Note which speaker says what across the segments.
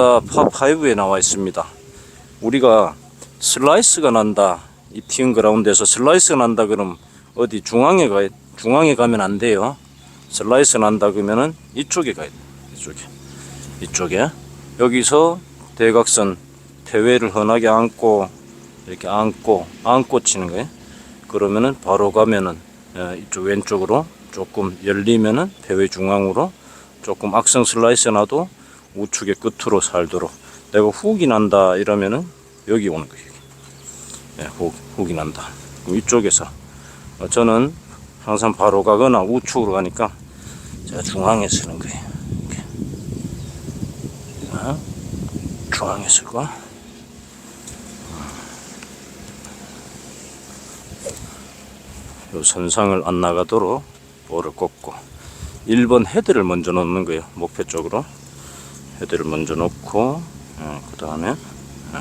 Speaker 1: 다 파5에 나와 있습니다. 우리가 슬라이스가 난다. 이 티인 그라운드에서 슬라이스가 난다 그럼 어디 중앙에 가 중앙에 가면 안 돼요. 슬라이스 난다 그러면은 이쪽에 가야 돼. 이쪽에. 이쪽에. 여기서 대각선 대회를 흔하게 안고 이렇게 안고 안고 치는 거예요. 그러면은 바로 가면은 어, 이쪽 왼쪽으로 조금 열리면은 대회 중앙으로 조금 악성 슬라이스 나도 우측의 끝으로 살도록 내가 훅이 난다 이러면은 여기 오는 거예요. 예, 훅, 훅이 난다. 이쪽에서 어, 저는 항상 바로 가거나 우측으로 가니까 제가 중앙에 쓰는 거예요. 중앙에 쓰고 요 선상을 안 나가도록 볼을 꽂고 1번 헤드를 먼저 놓는 거예요. 목표 쪽으로 헤드를 먼저 놓고 그 다음에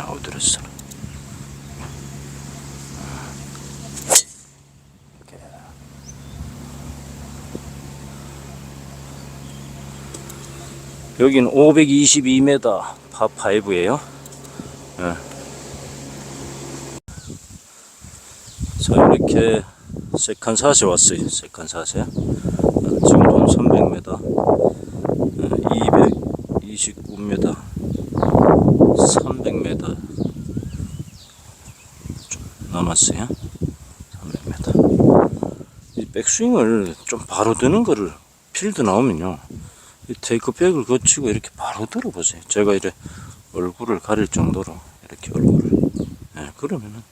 Speaker 1: 어드레스 여기는 522m 파5예요. 자 이렇게 세컨샷에 왔어요. 세컨샷에 지금 한 300m, 229m, 300m 좀 남았어요. 300m. 이 백스윙을 좀 바로 드는 거를 필드 나오면요. 이 테이크백을 거치고 이렇게 바로 들어보세요. 제가 이래 얼굴을 가릴 정도로 이렇게 얼굴을. 예, 그러면은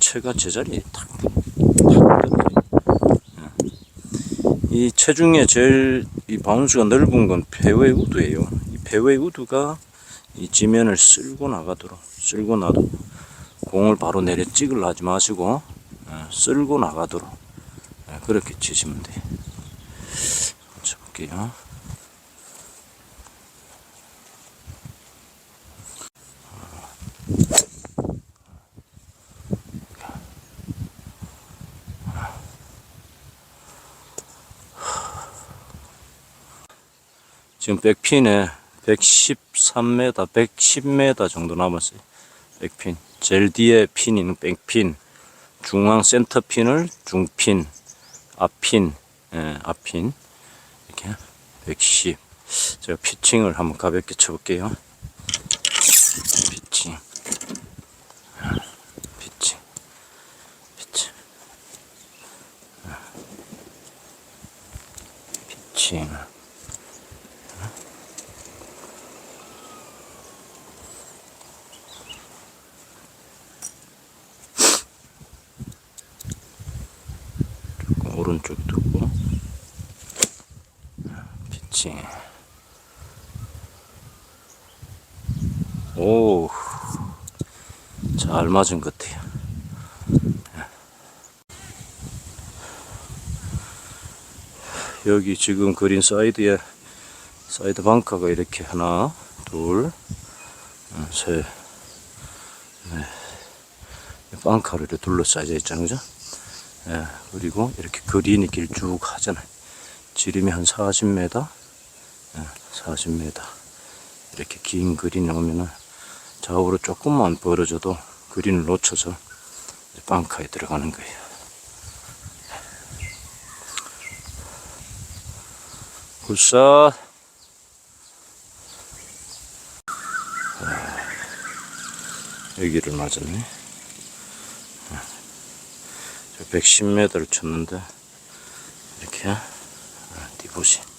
Speaker 1: 체가 제자리에 탁, 탁 떨어져요. 예. 이 체중에 제일 이 바운스가 넓은 건 배외 우드예요. 이 배외 우드가 이 지면을 쓸고 나가도록 쓸고 나도 공을 바로 내려 찍으려 하지 마시고 예, 쓸고 나가도록 예, 그렇게 치시면 돼요. 쳐볼게요. 지금 백핀에 113m, 110m 정도 남았어요. 백핀. 제일 뒤에 핀인 백핀. 중앙 센터 핀을 중핀, 앞핀, 예, 앞핀. 이렇게 110. 제가 피칭을 한번 가볍게 쳐볼게요. 피칭. 피칭. 피칭. 피칭. 오른쪽 두고 피칭 오 잘 맞은 것 같아요 여기 지금 그린 사이드에 사이드 방카가 이렇게 하나 둘 셋 네. 방카를 이렇게 둘러싸여 있잖아요 그죠? 예, 그리고 이렇게 그린이 길쭉 하잖아요. 지름이 한 40m, 예, 40m. 이렇게 긴 그린이 오면은 좌우로 조금만 벌어져도 그린을 놓쳐서 빵카에 들어가는 거예요. 굿샷. 아, 여기를 맞았네. 110m를 쳤는데 이렇게 디봇이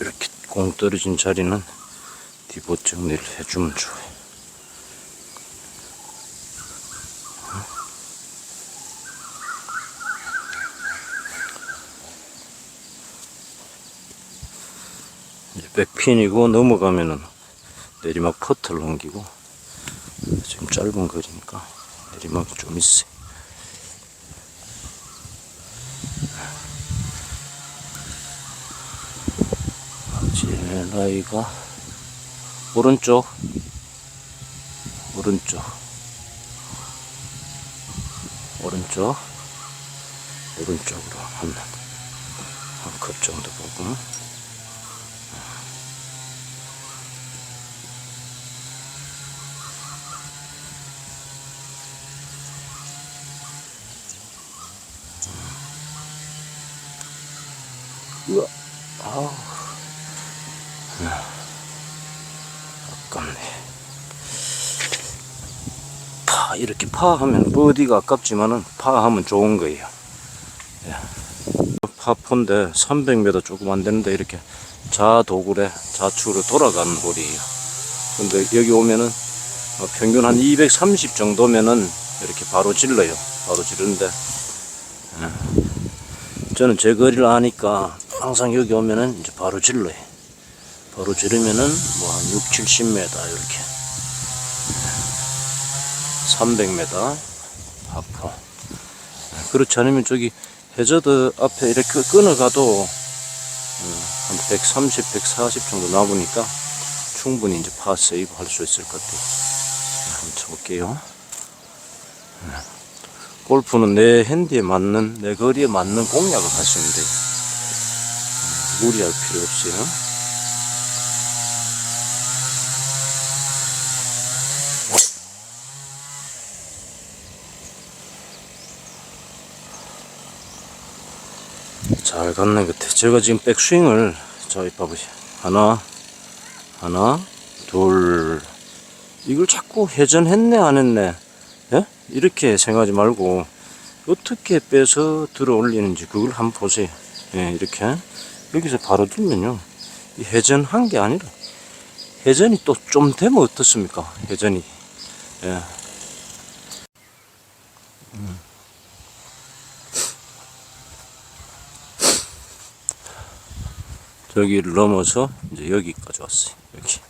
Speaker 1: 이렇게 공 떨어진 자리는 디봇 정리를 해주면 좋아요. 백핀이고 넘어가면은 내리막 퍼트를 넘기고 지금 짧은 거리니까 내리막이 좀 있어요. 제 라이가 오른쪽. 오른쪽. 오른쪽. 오른쪽으로 한, 한컵 정도 보고. 우와, 아우, 아깝네. 파 이렇게 파하면 버디가 아깝지만은 파하면 좋은 거예요. 예. 파폰데 300m 조금 안 되는데 이렇게 좌도굴에 좌측으로 돌아가는 볼이에요. 근데 여기 오면은 어, 평균 한 230 정도면은 이렇게 바로 질러요. 바로 지르는데 예. 저는 제 거리를 아니까 항상 여기 오면은 이제 바로 질러요. 바로 지르면은 뭐 한 6, 70m 이렇게 300m 하프 그렇지 않으면 저기 해저드 앞에 이렇게 끊어가도 음, 한 130, 140 정도 나오니까 충분히 이제 파 세이브 할 수 있을 것 같아요. 네, 한번 쳐볼게요. 네. 골프는 내 핸디에 맞는 내 거리에 맞는 공략을 하시면 돼요. 음, 무리할 필요 없어요 잘 갔네. 그때 제가 지금 백스윙을 저기 봐보세요 하나 하나 둘. 이걸 자꾸 회전했네 안 했네. 예? 이렇게 생각하지 말고 어떻게 빼서 들어 올리는지 그걸 한번 보세요. 예, 이렇게. 여기서 바로 들면요. 이 회전한 게 아니라 회전이 또 좀 되면 어떻습니까? 회전이. 예. 저기를 넘어서 이제 여기까지 왔어요. 여기.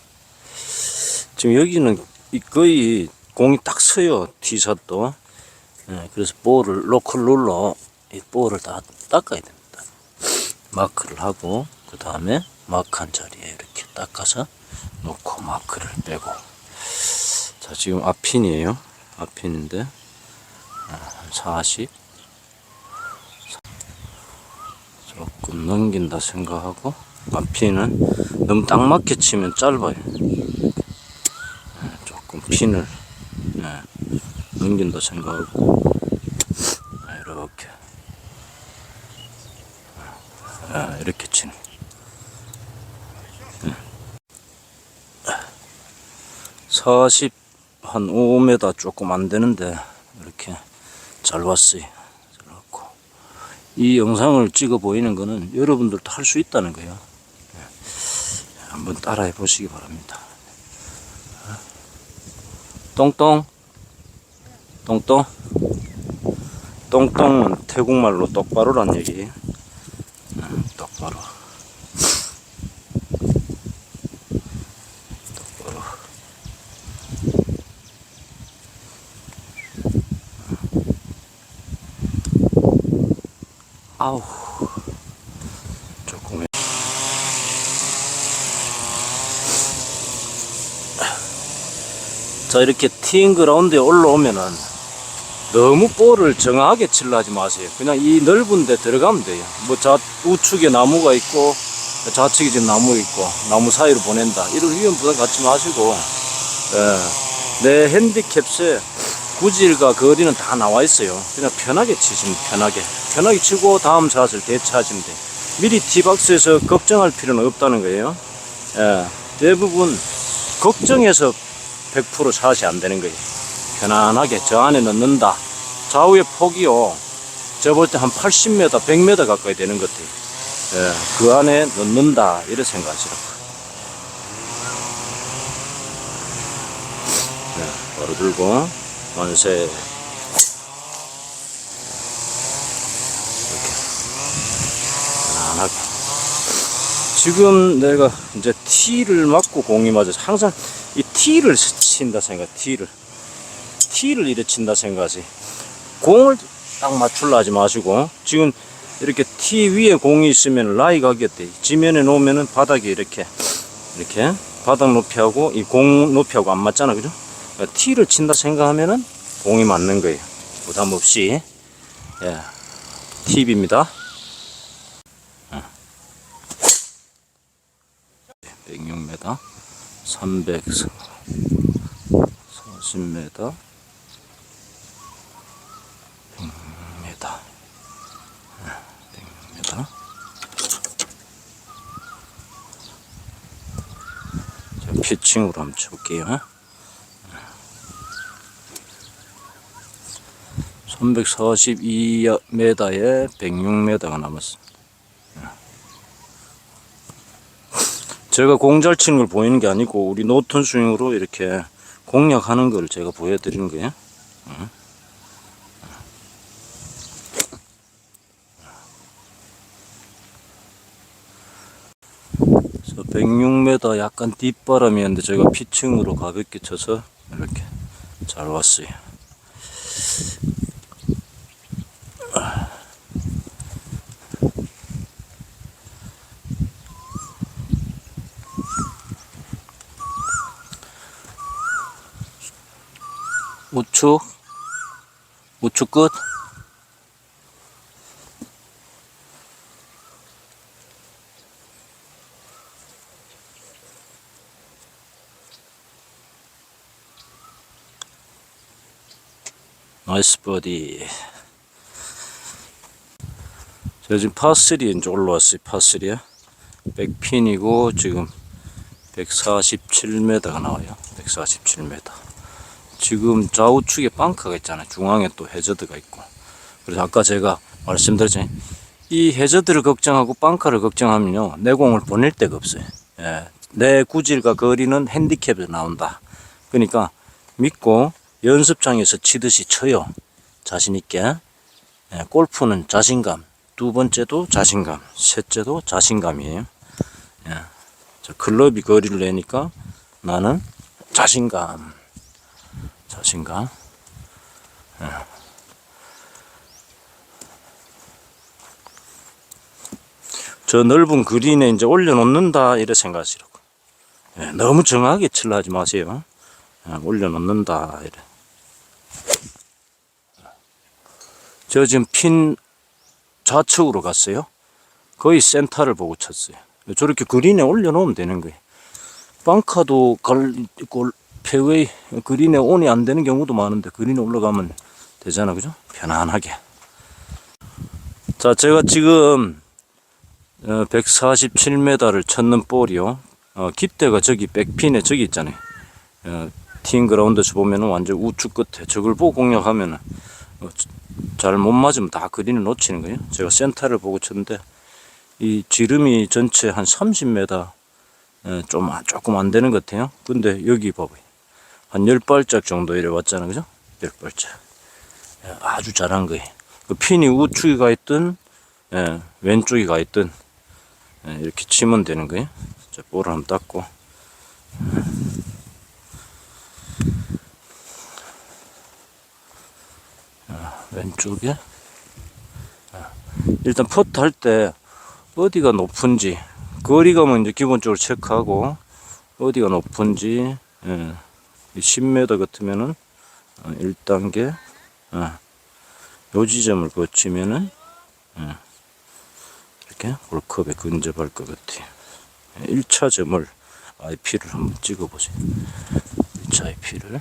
Speaker 1: 지금 여기는 이 거의 공이 딱 서요. 티샷도. 예, 그래서 볼을 로컬 룰러 이 볼을 다 닦아야 됩니다. 마크를 하고 그 다음에 마크한 자리에 이렇게 닦아서 놓고 마크를 빼고. 자 지금 앞핀이에요. 앞핀인데 아, 40 조금 넘긴다 생각하고 앞핀은 너무 딱 맞게 치면 짧아요. 예, 조금 핀을 예, 넘긴다 생각하고 예, 이렇게 예, 이렇게 치는 40, 한 5m 조금 안 되는데 이렇게 잘 왔어요. 잘 왔고 이 영상을 찍어 보이는 거는 여러분들도 할 수 있다는 거예요. 예. 한번 따라해 보시기 바랍니다. 똥똥, 똥똥, 똥똥은 태국말로 똑바로란 얘기예요. 음, 똑바로. 똑바로. 아우 조금 자 이렇게 티잉 그라운드에 올라오면은 너무 볼을 정확하게 칠러 하지 마세요 그냥 이 넓은 데 들어가면 돼요 뭐자 우측에 나무가 있고 좌측에 지금 나무 있고 나무 사이로 보낸다 이런 위험 부담 갖지 마시고 예, 내 핸디캡스에 구질과 거리는 다 나와 있어요. 그냥 편하게 치시면 돼, 편하게. 편하게 치고 다음 샷을 대처하시면 돼. 미리 티박스에서 걱정할 필요는 없다는 거예요. 예, 대부분 걱정해서 100% 샷이 안 되는 거예요. 편안하게 저 안에 넣는다. 좌우의 폭이요. 저 볼 때 한 80m, 100m 가까이 되는 것 같아요. 예, 그 안에 넣는다. 이렇게 생각하시라고. 예, 바로 들고. 만세 이렇게 편안하게 지금 내가 이제 티를 맞고 공이 맞아서 항상 이 티를 친다 생각 티를 티를 이래 친다 생각하지 공을 딱 맞출라 하지 마시고 지금 이렇게 티 위에 공이 있으면 라이 가겠대 지면에 놓으면은 바닥이 이렇게 이렇게 바닥 높이하고 이 공 높이하고 안 맞잖아 그죠 티를 친다 생각하면은 공이 맞는 거예요. 부담 없이. 예. 팁입니다. 106m, 340m, 100m, 106m. 자, 피칭으로 한번 쳐볼게요. 342m에 106m가 남았어. 제가 공잘 치는 걸 보이는 게 아니고 우리 노턴 스윙으로 이렇게 공략하는 걸 제가 보여드리는 거예요. 응. 그래서 106m 약간 뒷바람이었는데 제가 피칭으로 가볍게 쳐서 이렇게 잘 왔어요. 우측 우측 끝. 나이스 버디. 제가 지금 파3 이제 올라왔어요 파3에. 100핀이고 지금 147m가 나와요 147m 지금 좌우측에 방크가 있잖아요. 중앙에 또 해저드가 있고. 그래서 아까 제가 말씀드렸죠. 이 해저드를 걱정하고 방크를 걱정하면요. 내 공을 보낼 데가 없어요. 예. 내 구질과 거리는 핸디캡에서 나온다. 그러니까 믿고 연습장에서 치듯이 쳐요. 자신있게. 예. 골프는 자신감. 두 번째도 자신감. 셋째도 자신감이에요. 예. 저 클럽이 거리를 내니까 나는 자신감. 자신감. 예. 저 넓은 그린에 이제 올려놓는다 이래 생각하시라고. 예, 너무 정하게 칠라 하지 마세요. 예, 올려놓는다 이래. 저 지금 핀 좌측으로 갔어요. 거의 센터를 보고 쳤어요. 저렇게 그린에 올려놓으면 되는 거예요. 방카도 걸, 골, 페웨이 그린에 온이 안 되는 경우도 많은데 그린에 올라가면 되잖아 그죠? 편안하게. 자 제가 지금 147m를 쳤는 볼이요. 어, 깃대가 저기 백핀에 저기 있잖아요. 어, 티잉 그라운드에서 보면 완전 우측 끝에 저걸 보고 공략하면 어, 잘못 맞으면 다 그린을 놓치는 거예요. 제가 센터를 보고 쳤는데 이 지름이 전체 한 30m 예, 좀 조금 안 되는 것 같아요. 근데 여기 봐봐요 한 10발짝 정도 이래 왔잖아 그죠? 10발짝. 예, 아주 잘한 거예요. 그 핀이 우측에 가 있든 예, 왼쪽에 가 있든 예, 이렇게 치면 되는 거예요. 자, 볼을 한번 닦고. 아, 왼쪽에. 아, 일단 퍼트 할 때 어디가 높은지 거리감은 이제 기본적으로 체크하고 어디가 높은지 예. 10m 같으면은 1단계 어, 요 지점을 거치면은 어, 이렇게 볼컵에 근접할 것 같아요. 1차 점을 IP를 한번 찍어보세요. 1차 IP를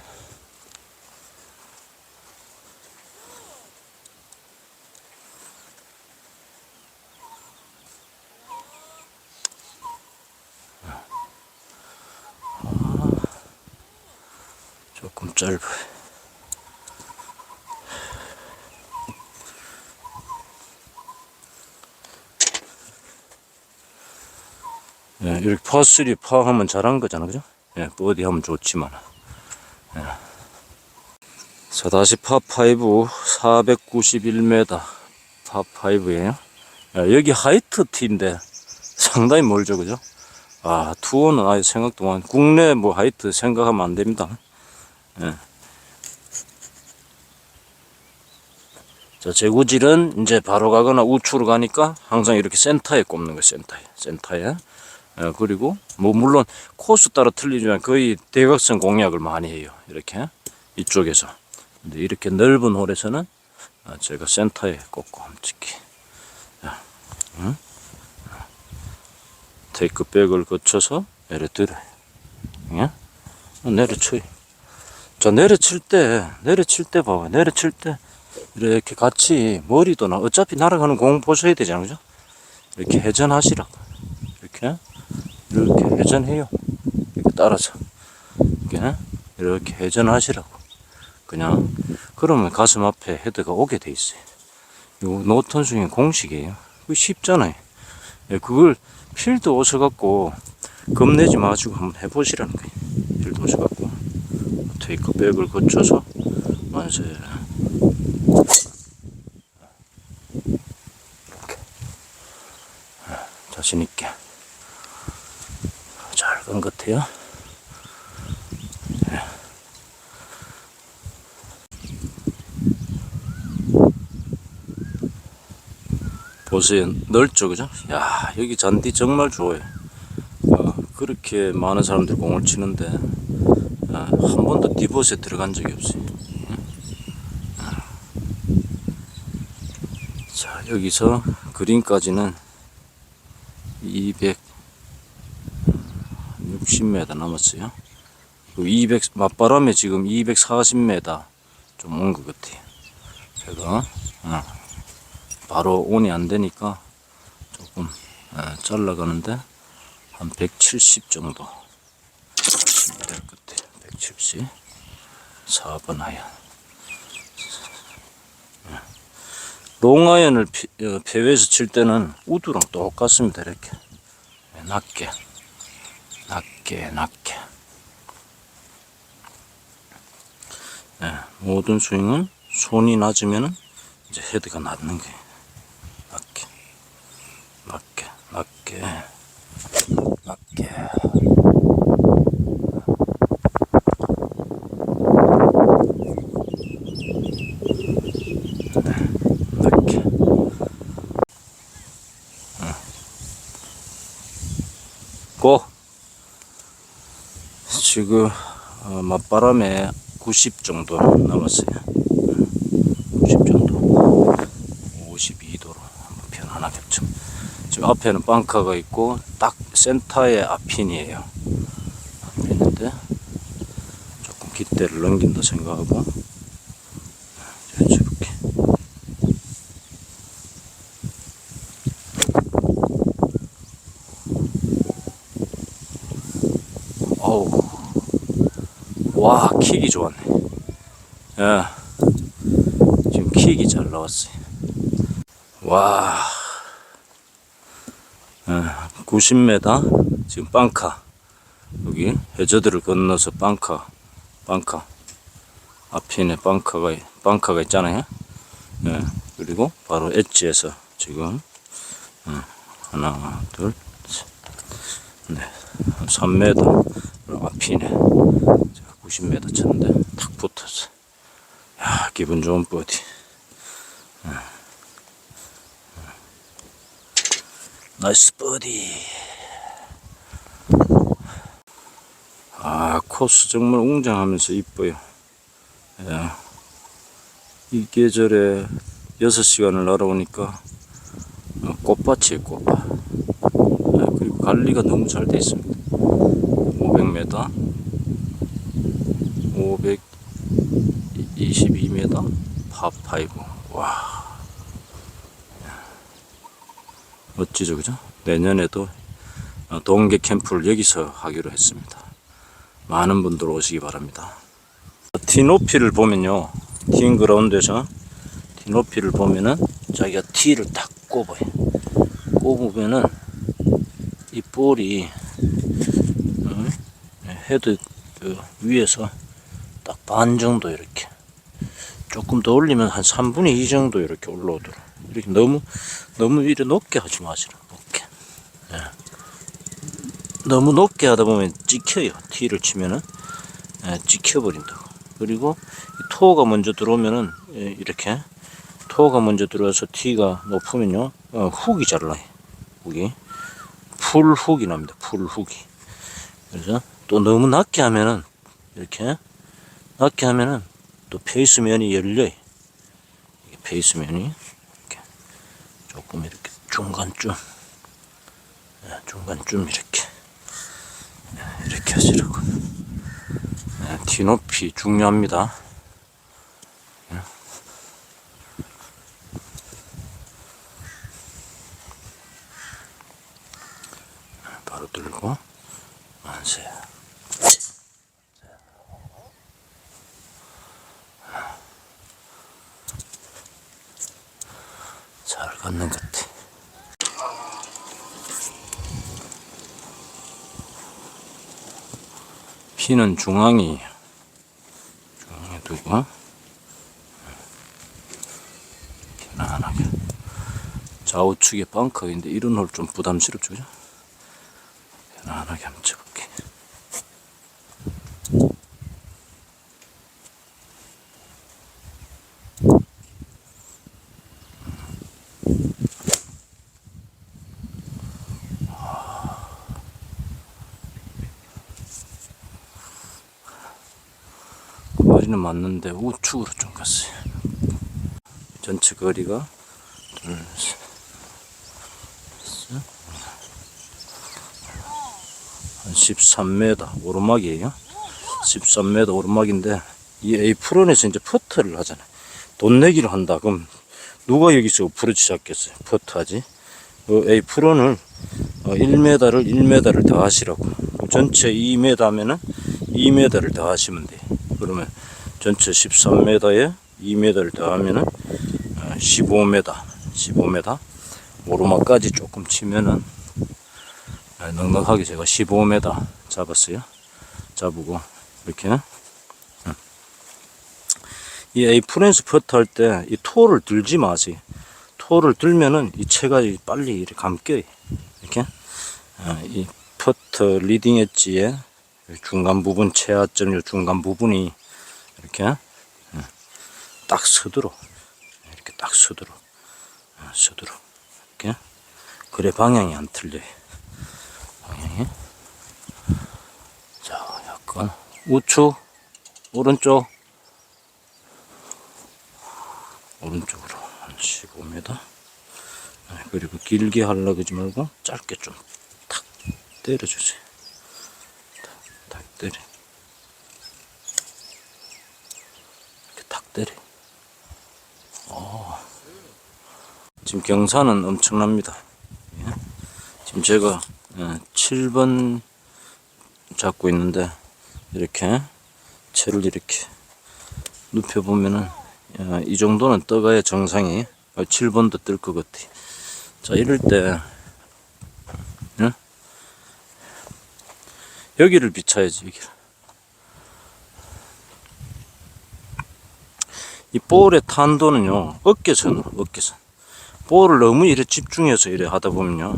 Speaker 1: 조금 짧아요. 예, 이렇게 파3 파하면 잘한 거잖아, 그죠? 예, 버디 하면 좋지만. 예. 자, 다시 파5, 491m 파5에요. 예, 여기 하이트 티인데 상당히 멀죠, 그죠? 아, 투어는 아예 생각도 안, 국내 뭐 하이트 생각하면 안 됩니다. 예. 자, 재고질은 이제 바로 가거나 우측으로 가니까 항상 이렇게 센터에 꼽는 거예요. 센터에. 센터에. 어, 그리고 뭐 물론 코스 따라 틀리지만 거의 대각선 공략을 많이 해요. 이렇게 이쪽에서. 근데 이렇게 넓은 홀에서는 아, 제가 센터에 꽂고 홈찍기. 자, 응? 테이크백을 거쳐서 내려들어요. 내려쳐요. 자, 내려칠 때, 내려칠 때 봐봐. 내려칠 때, 이렇게 같이 머리도 나, 어차피 날아가는 공 보셔야 되잖아요. 그죠? 이렇게 회전하시라고. 이렇게, 이렇게 회전해요. 이렇게 따라서. 이렇게, 이렇게 회전하시라고. 그냥, 그러면 가슴 앞에 헤드가 오게 돼 있어요. 이거 노턴 스윙 공식이에요. 쉽잖아요. 예, 그걸 필드 오셔갖고 겁내지 마시고 한번 해보시라는 거예요. 필드 오셔갖고 테이크백을 거쳐서 만세. 이렇게 예, 자신 있게 잘 간 것 같아요. 예. 보세요 넓죠 그죠 야 여기 잔디 정말 좋아요 어, 그렇게 많은 사람들이 공을 치는데 어, 한 번도 디봇에 들어간 적이 없어요 응? 어. 자 여기서 그린까지는 260m 남았어요 200 맞바람에 지금 240m 좀 온 것 같아요 제가 어. 바로 온이 안 되니까 조금 에, 잘라가는데 한 170 정도 170 4번 아이언 예. 롱 아이언을 피- 어, 배회에서 칠 때는 우드랑 똑같습니다. 이렇게 예, 낮게 낮게 낮게 예, 모든 스윙은 손이 낮으면은 이제 헤드가 낮는 거예요. 낮게, 낮게, 낮게, 낮게. 네, 낮게. 응. 고! 지금 어, 맞바람에 90 정도 남았어요. 90 정도. 52도로 한번 편안하게 좀. 지금 앞에는 방카가 있고 딱 센터에 앞핀이에요. 앞핀인데 조금 깃대를 넘긴다 생각하고 자, 이렇게 어우 와 킥이 좋았네. 야 지금 킥이 잘 나왔어요. 와, 어, 90m 지금 빵카 여기 해저드를 건너서 빵카, 빵카 앞핀에 빵카가 빵카가 있잖아요. 예, 그리고 바로 엣지에서 지금 어, 하나, 둘, 셋, 네, 한 3m 앞핀에 90m 쳤는데 탁 붙었어. 야, 기분 좋은 버디. 나이스 버디. 아, 코스 정말 웅장하면서 이뻐요. 예. 이 계절에 6시간을 날아오니까 어, 꽃밭이에요, 꽃밭. 예, 그리고 관리가 너무 잘 돼 있습니다. 500m, 522m, 파5. 와. 멋지죠, 그죠? 내년에도 어, 동계 캠프를 여기서 하기로 했습니다. 많은 분들 오시기 바랍니다. 티 높이를 보면요, 티인 그라운드에서 티 높이를 보면은 자기가 티를 딱 꼽아요. 꼽으면은 이 볼이 어, 헤드 그 위에서 딱 반 정도 이렇게. 조금 더 올리면 한 3분의 2 정도 이렇게 올라오도록. 이렇게 너무 너무 이래 높게 하지 마시라. 높게. 예. 너무 높게 하다 보면 찍혀요. 티를 치면은. 예, 찍혀버린다고. 그리고 이 토어가 먼저 들어오면은 예, 이렇게 토어가 먼저 들어와서 티가 높으면요 어, 훅이 잘 나요. 훅이. 풀 훅이 납니다. 풀 훅이. 그래서 또 너무 낮게 하면은 이렇게 낮게 하면은 또 페이스면이 열려요. 페이스면이 이렇게 조금 이렇게 중간쯤 예, 중 중간쯤 이렇게 이렇게 하시라고. 네, 뒤높이 중요합니다. 네. 바로 들고 만세 잘 갖는 것 같아. 피는 중앙이 중앙에 두고. 편안하게. 좌우측에 벙커인데 이런 홀 좀 부담스럽죠? 편안하게 쳐볼게 거리는 맞는데 우측으로 좀 갔어요. 전체 거리가 둘, 셋, 셋, 한 13m 오르막이에요. 13m 오르막인데 이 에이프론에서 이제 퍼트를 하잖아요. 돈 내기를 한다. 그럼 누가 여기서 부러지 잡겠어요? 퍼트하지. 그 에이프론을 1m를 1m를 더 하시라고. 전체 2m면은 2m를 더 하시면 돼. 그러면 전체 13m에 2m를 더하면은 15m, 15m 오르막까지 조금 치면은 아, 넉넉하게 제가 15m 잡았어요. 잡고 이렇게 음. 이 에이프렌스 퍼트 할 때 이 토를 들지 마세요. 토를 들면은 이 채가 빨리 이렇게 감겨요. 이렇게 아, 이 퍼트 리딩 엣지에 중간 부분 체하점 요 중간 부분이 이렇게 예, 딱 서도록 이렇게 딱 서도록 예, 서도록 이렇게. 그래 방향이 안 틀려요 방향이. 자 약간 우측 오른쪽. 오른쪽으로 한 15m 예, 그리고 길게 하려고 하지 말고 짧게 좀 탁 때려주세요. 탁 때려. 이렇게 탁 때려. 어. 지금 경사는 엄청납니다. 예. 지금 제가 7번 잡고 있는데 이렇게 채를 이렇게 눕혀 보면은 이 정도는 떠가야 정상이 7번도 뜰 것 같아. 자 이럴 때 예? 여기를 비춰야지 여기를 이 볼의 탄도는요 어깨선으로 어깨선 볼을 너무 이래 집중해서 이래 하다 보면요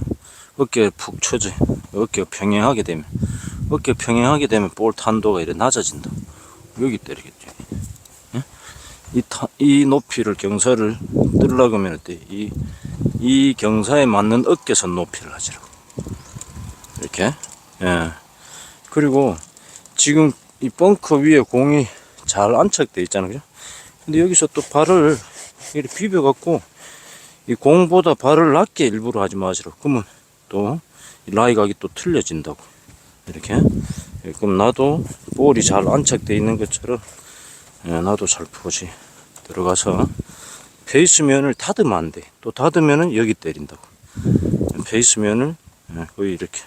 Speaker 1: 어깨에 푹 쳐져 어깨가 평행하게 되면 어깨 평행하게 되면 볼 탄도가 이래 낮아진다 여기 때리겠죠 예? 이, 타, 이 높이를 경사를 뜨려고 하면 어때 이, 이 경사에 맞는 어깨선 높이를 하지라고 이렇게 예. 그리고 지금 이 벙커 위에 공이 잘 안착돼 있잖아요. 그죠? 근데 여기서 또 발을 이렇게 비벼 갖고 이 공보다 발을 낮게 일부러 하지 마시라. 그러면 또 라이각이 또 틀려진다고. 이렇게. 예, 그럼 나도 볼이 잘 안착돼 있는 것처럼 예, 나도 살포시 들어가서 베이스면을 닫으면 안 돼. 또 닫으면은 여기 때린다고. 베이스면을 예, 거의 이렇게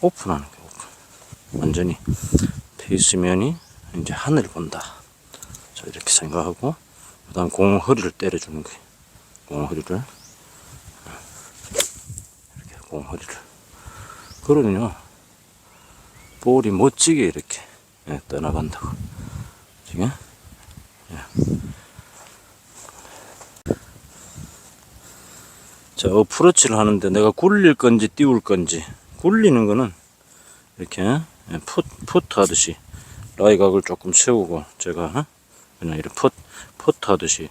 Speaker 1: 오픈하는. 오픈. 완전히 베이스면이 이제 하늘 본다. 자 이렇게 생각하고 그 다음 공 허리를 때려주는 거예요. 공 허리를 이렇게 공 허리를. 그러면요 볼이 멋지게 이렇게 예, 떠나간다고. 지금 예. 자 어프로치를 하는데 내가 굴릴 건지 띄울 건지 굴리는 거는 이렇게 예, 풋, 풋 하듯이 라이 각을 조금 세우고 제가 어? 그냥 이렇게 풋, 풋 하듯이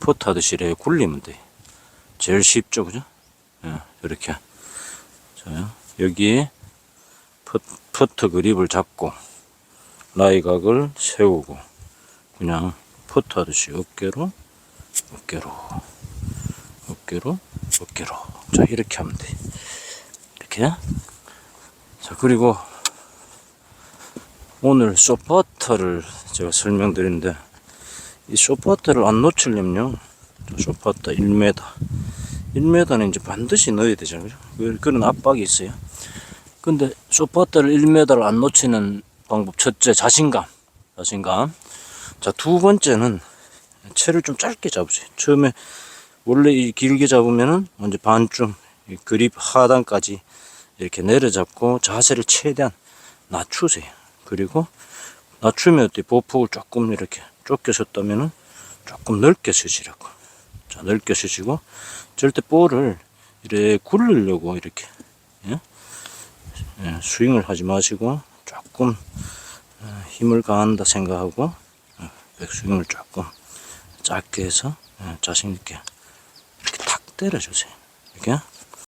Speaker 1: 풋 하듯이 이렇게 굴리면 돼. 제일 쉽죠 그죠? 예, 이렇게. 자 여기에 풋, 푸트 그립을 잡고 라이각을 세우고 그냥 풋 하듯이 어깨로 어깨로 어깨로 어깨로. 자 이렇게 하면 돼. 이렇게. 자, 그리고 오늘 쇼퍼터를 제가 설명드리는데 이 쇼퍼터를 안 놓치려면요. 저 쇼퍼터 1m. 1m는 이제 반드시 넣어야 되잖아요. 그- 그런 압박이 있어요. 근데 쇼퍼터를 1m를 안 놓치는 방법 첫째 자신감. 자신감. 자, 두 번째는 채를 좀 짧게 잡으세요. 처음에 원래 이 길게 잡으면은 먼저 반쯤 이 그립 하단까지 이렇게 내려잡고 자세를 최대한 낮추세요. 그리고 낮추면 어때 보폭을 조금 이렇게 섰다면은 조금 넓게 서시라고. 자, 넓게 서시고 절대 볼을 이렇게 굴리려고 이렇게 예? 예, 스윙을 하지 마시고 조금 어, 힘을 가한다 생각하고 어, 백스윙을 조금 작게 해서 어, 자신 있게 이렇게 탁 때려주세요. 이렇게